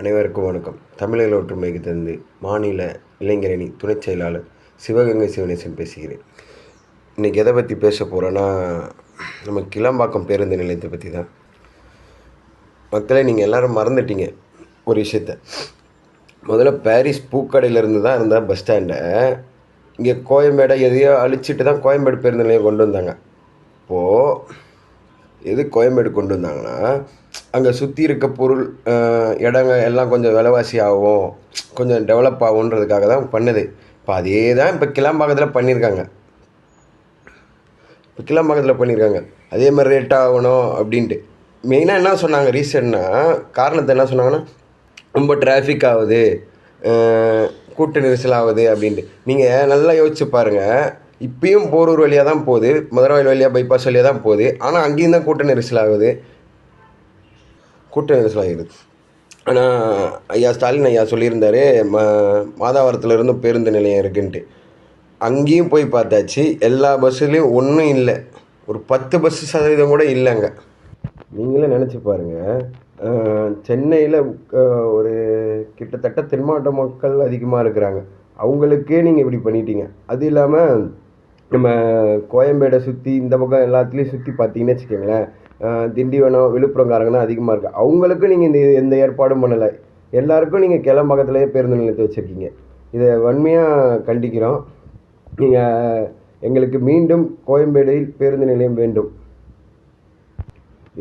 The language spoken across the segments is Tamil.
அனைவருக்கும் வணக்கம். தமிழக ஒற்றுமைக்கு தந்து மாநில இளைஞரணி துணைச் செயலாளர் சிவகங்கை சிவனேசன் பேசுகிறேன். இன்றைக்கி எதை பற்றி பேச போகிறேன்னா நம்ம கிளம்பாக்கம் பேருந்து நிலையத்தை பற்றி தான். மக்களே நீங்கள் எல்லோரும் மறந்துட்டீங்க ஒரு விஷயத்த. முதல்ல பாரிஸ் பூக்கடையிலேருந்து தான் இருந்தால் பஸ் ஸ்டாண்டை இங்கே கோயம்பேடை எதையோ அழிச்சிட்டு தான் கோயம்பேடு பேருந்து நிலையம் கொண்டு வந்தாங்க. இப்போது எது கோயம்பேடு கொண்டு வந்தாங்கன்னா அங்கே சுற்றி இருக்க பொருள் இடங்கள் இடங்க எல்லாம் கொஞ்சம் விலைவாசி ஆகும் கொஞ்சம் டெவலப் ஆகுன்றதுக்காக தான் பண்ணுது. இப்போ அதே தான் இப்போ கிளாம்பாக்கத்தில் பண்ணியிருக்காங்க இப்போ கிளாம்பாக்கத்தில் பண்ணியிருக்காங்க அதே மாதிரி ரேட் ஆகணும் அப்படின்ட்டு. மெயினாக என்ன சொன்னாங்க ரீசன்னா காரணத்தை என்ன சொன்னாங்கன்னா ரொம்ப டிராஃபிக் ஆகுது கூட்ட நெரிசல் ஆகுது அப்படின்ட்டு. நீங்கள் நல்லா யோசிச்சு பாருங்கள் இப்பயும் போரூர் வழியாக தான் போகுது மதுரவாயில் வழியாக பைபாஸ் வழியாக தான் போகுது. ஆனால் அங்கேயும் தான் கூட்ட நெரிசல் ஆகுது. கூட்ட நெரிசல் ஆகிடுது. ஆனால் ஐயா ஸ்டாலின் ஐயா சொல்லியிருந்தார் ம மாதாவரத்துலேருந்து பேருந்து நிலையம் இருக்குன்ட்டு. அங்கேயும் போய் பார்த்தாச்சு. எல்லா பஸ்ஸுலேயும் ஒன்றும் இல்லை. ஒரு பத்து பஸ் சதவீதம் கூட இல்லைங்க நீங்களே நினச்சி பாருங்கள் சென்னையில் ஒரு கிட்டத்தட்ட தென் மாவட்ட மக்கள் அதிகமாக இருக்கிறாங்க. அவங்களுக்கே நீங்கள் இப்படி பண்ணிட்டீங்க. அது இல்லாமல் நம்ம கோயம்பேடை சுற்றி இந்த பக்கம் எல்லாத்துலேயும் சுற்றி பார்த்தீங்கன்னு வச்சுக்கோங்களேன் திண்டிவனம் விழுப்புரம்காரங்க தான் அதிகமாக இருக்குது அவங்களுக்கும் நீங்கள் இந்த எந்த ஏற்பாடும் பண்ணலை. எல்லாருக்கும் நீங்கள் கிளம்பக்கத்துலேயே பேருந்து நிலையத்தை வச்சுருக்கீங்க. இதை வன்மையாக கண்டிக்கிறோம். நீங்கள் எங்களுக்கு மீண்டும் கோயம்பேடில் பேருந்து நிலையம் வேண்டும்.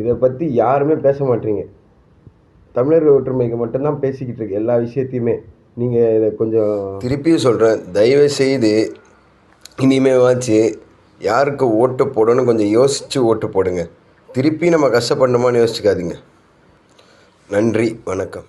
இதை பற்றி யாருமே பேச மாட்டீங்க. தமிழர் ஒற்றுமைக்கு மட்டும்தான் பேசிக்கிட்டு இருக்கு. எல்லா விஷயத்தையுமே. நீங்கள் இதை கொஞ்சம் திருப்பியும் சொல்கிறேன் தயவு செய்து இனிமேவாச்சு யாருக்கு ஓட்டு போடணும்னு கொஞ்சம் யோசித்து ஓட்டு போடுங்க. திருப்பி நம்ம கஷ்டப்படணுமான்னு யோசிச்சுக்காதீங்க. நன்றி வணக்கம்.